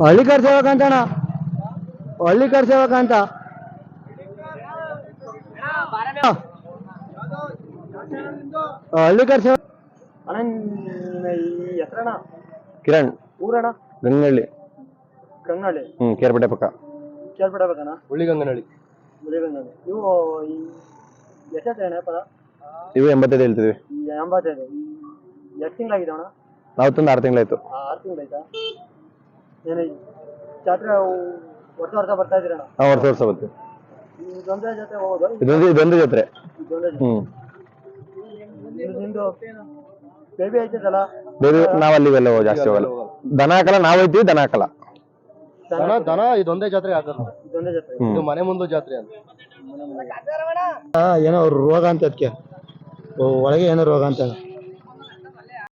ಹಳ್ಳಿಕರ್ ಸೇವಕ ಅಂತ ಅಣ್ಣ ಹಳ್ಳಿಕರ್ ಸೇವಕ ಅಂತ ಹಳ್ಳಿಕರ್ ಸೇವಕ ಈ ಹೆಸರಣ್ಣ ಕಿರಣ್ ಊರಣ್ಣ ಗಂಗಳ್ಳಿ ಗಂಗಳ್ಳಿ ಹ್ಮ್ ಕೇರ್ಪೇಟೆ ಪಕ್ಕ. ಕೇಳ್ಬಿಡಬೇಕಣ್ಣ. ಹುಳಿಗಂಗನಹಳ್ಳಿ ಮುಳಿಗಂಗಲ್ಲಿ ನೀವು ಈ ಎಷ್ಟೇ ಅಣ್ಣ ಪದ? ಇವು ಎಂಬತ್ತೈದು ಹೇಳ್ತಿದ್ವಿ. ಎಂಬತ್ತೈದು. ಎಷ್ಟು ತಿಂಗಳಾಗಿದೆ ಅಣ್ಣ ನಾವು ತಂದು ಆರು ತಿಂಗಳಾಯ್ತು. ಆರು ತಿಂಗಳಾಯ್ತಾ? ಏನು ಜಾತ್ರೆ ವರ್ಷ ವರ್ಷ ಬರ್ತಾ ಇದ್ದೀರಣ್ಣ? ನಾವು ವರ್ಷ ವರ್ಷ ಬರ್ತೀವಿ ಇದೊಂದೇ ಜೊತೆ ಹೋಗೋದು? ಇದೊಂದು ಇದೊಂದು ಜಾತ್ರೆ. ಇದೊಂದೇ ಜೊತೆ ಹ್ಮ್. ಇದು ನಿಂದು ಬೇಬಿ ಐತದಲ್ಲ? ಬೇರೆ ನಾವು ಅಲ್ಲಿಗೆಲ್ಲ ಜಾಸ್ತಿ ಹೋಗಲ್ಲ. ದನ ಹಾಕಲ್ಲ ನಾವು ಹೋಯ್ತೀವಿ ದನ ಹಾಕಲ್ಲ. ದನ ದನ ಇದೊಂದೇ ಜಾತ್ರೆ ಇದೊಂದೇ ಜೊತೆ ಇದು ಮನೆ ಮುಂದೆ ಜಾತ್ರೆ ಅಂತ ಏನೋ ರೋಗ ಅಂತ ಅದಕ್ಕೆ ಒಳಗೆ ಏನೋ ರೋಗ ಅಂತ.